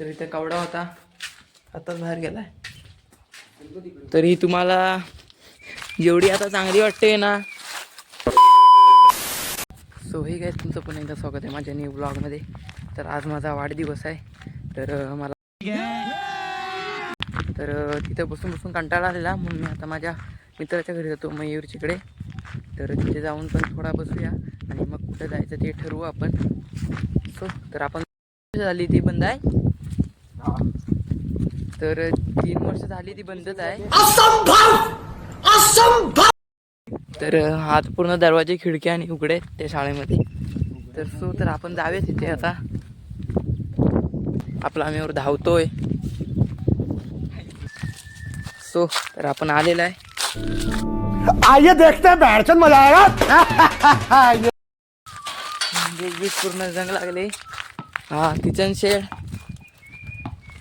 तर इथे कवडा होता. आताच बाहेर गेलाय. तरी तुम्हाला जेवढी आता चांगली वाटते ना. सो हे काय तुमचं पण एकदा स्वागत आहे माझ्या न्यू ब्लॉगमध्ये तर आज माझा वाढदिवस आहे. तर मला तर तिथं बसून बसून कंटाळा आलेला. म्हणून मी आता माझ्या मित्राच्या घरी जातो मयूरचीकडे तर तिथे जाऊन पण थोडा बसूया. आणि मग कुठं जायचं ते ठरवू आपण. सो तर आपण झाली ती बंद आहे. तर तीन वर्ष झाली ती बंदच आहे. तर हात पूर्ण दरवाजे खिडक्या आणि उघडे त्या शाळेमध्ये. तर सो तर आपण जाऊया तिथे आता. आपला आम्हीवर धावतोय. सो तर आपण आलेला आहे. आइए देखते हैं बैठचंद मजा आएगा। बीज पूर्ण जंग लागले. हा किचन शेड.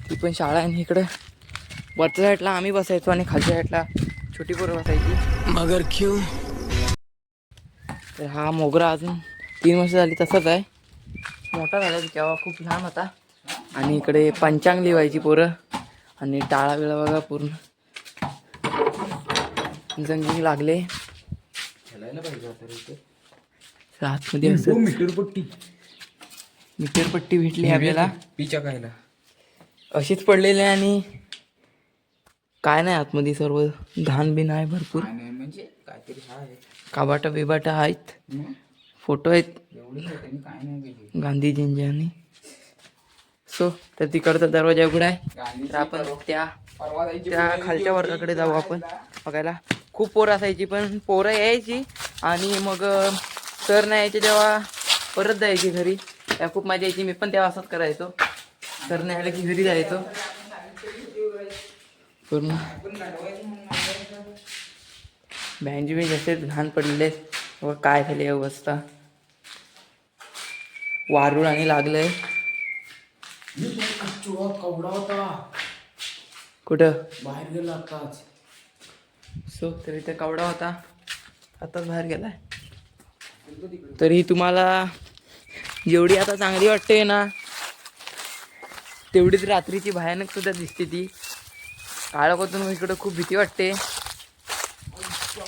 ती पण शाळा आहे आणि इकडं वरच्या साईडला आम्ही बसायचो आणि खालच्या साईडला छोटी पोरं बसायची. मगर क्यों? तर हा मोगरा अजून तीन वर्ष झाली तसाच आहे. मोठा झाला तेव्हा खूप लहान होता. आणि इकडे पंचांग लिवायची पोरं आणि टाळा बिळा बघा पूर्ण. जंगिंग लागले. आतमध्ये असं मीटरपट्टी मीटर पट्टी. भेटली आपल्याला. पिच्या कायला अशीच पडलेली आहे आणि काय नाही आतमध्ये सर्व घाण बिन आहे भरपूर. म्हणजे काहीतरी आहे. काबाटा बिबाटा आहेत. फोटो आहेत. एवढी काय नाही गांधीजींचे आणि सो तर तिकडचा दरवाजा उघडा आहे. तर आपण त्या परवा त्या खालच्या वर्गाकडे जाऊ आपण. बघायला. खूप पोरं असायची पण पोरं यायची आणि मग सर नाही यायचे तेव्हा परत जायची घरी. त्या खूप मजा यायची. मी पण तेव्हा असंच करायचो. सर नाही आलं की घरी जायचो. पूर्ण. बँज बी जसे घाण पडलेले व काय झाली अवस्था. वारूळ आणि लागलंय. कवडा होता कुठं? बाहेर गेला आताच. सो तर इथे कवडा होता. आताच बाहेर गेलाय. तरी तुम्हाला जेवढी आता चांगली वाटते ना तेवढीच रात्रीची भयानक सुद्धा दिसते ती. काळापासून इकडं खूप भीती वाटते.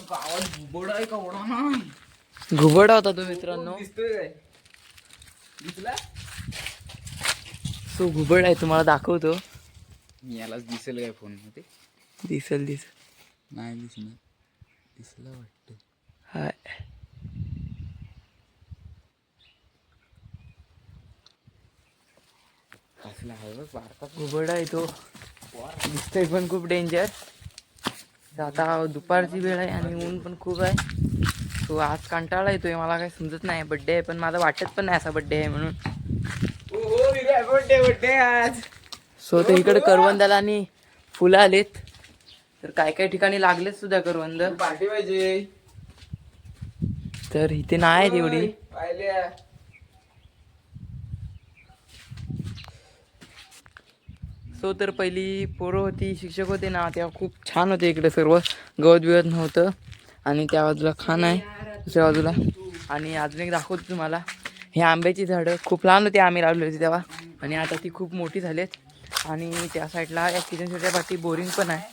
गावात घुबड आहे कवडा नाही घुबड होता तो मित्रांनो. दिसतोय काय दिसला सो घुबड आहे तुम्हाला दाखवतो. यालाच दिसेल काय फोनमध्ये? दिसल दिसल. नाही दिसणार. दिसला वाटतं. हाय. कसला आहे बघ घुबड आहे तो. दिसतोय पण खूप डेंजर आता दुपारची वेळ आहे आणि ऊन पण खूप आहे. तो आज कंटाळा येतोय मला काही समजत नाही. बड्डे आहे पण माझा वाटत पण नाही असा बड्डे आहे म्हणून. बड्डे बड्डे आज. सो तर इकडे करवंदाला आणि फुलं आलेत. तर काय काय ठिकाणी लागलेत सुद्धा करवंद? पार्टी पाहिजे. तर इथे नाही आहेत एवढी. पाहिले सो तर पहिली पोरं होती शिक्षक होते ना तेव्हा खूप छान होते इकडे सर्व. गवत बिवत नव्हतं. आणि त्या बाजूला खान आहे दुसऱ्या बाजूला. आणि अजून एक दाखवतो तुम्हाला. हे आंब्याची झाडं खूप लहान होती आम्ही लावली होती तेव्हा. आणि आता ती खूप मोठी झालीत. आणि त्या साईडला या किचन शेडच्या पाठी बोरिंग पण आहे.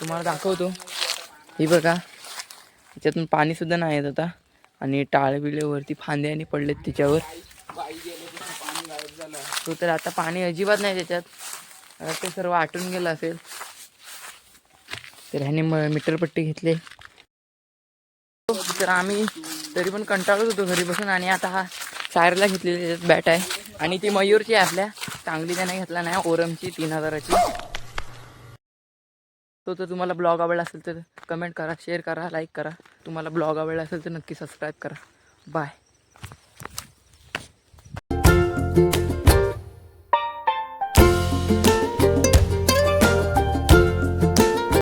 तुम्हाला दाखवतो. ही बघा. त्याच्यातून पाणीसुद्धा नाही येत आता. आणि टाळे बिळे फांदे आणि पडलेत त्याच्यावर तो तर आता पाणी अजिबात नाही त्याच्यात. आता ते सर्व आटून गेलं असेल. तर ह्याने म- मीटरपट्टी घेतली. तर आम्ही तरी पण कंटाळत होतो घरी बसून आणि आता हा सायरला घेतलेली त्याच्यात बॅट आहे. आणि ती मयूरची आपल्या चांगली त्याने घेतला नाही ओरमची तीन हजाराची. तो तर तुम्हाला ब्लॉग आवडला असेल तर कमेंट करा शेअर करा लाईक करा. तुम्हाला ब्लॉग आवडला असेल तर नक्की सबस्क्राईब करा. बाय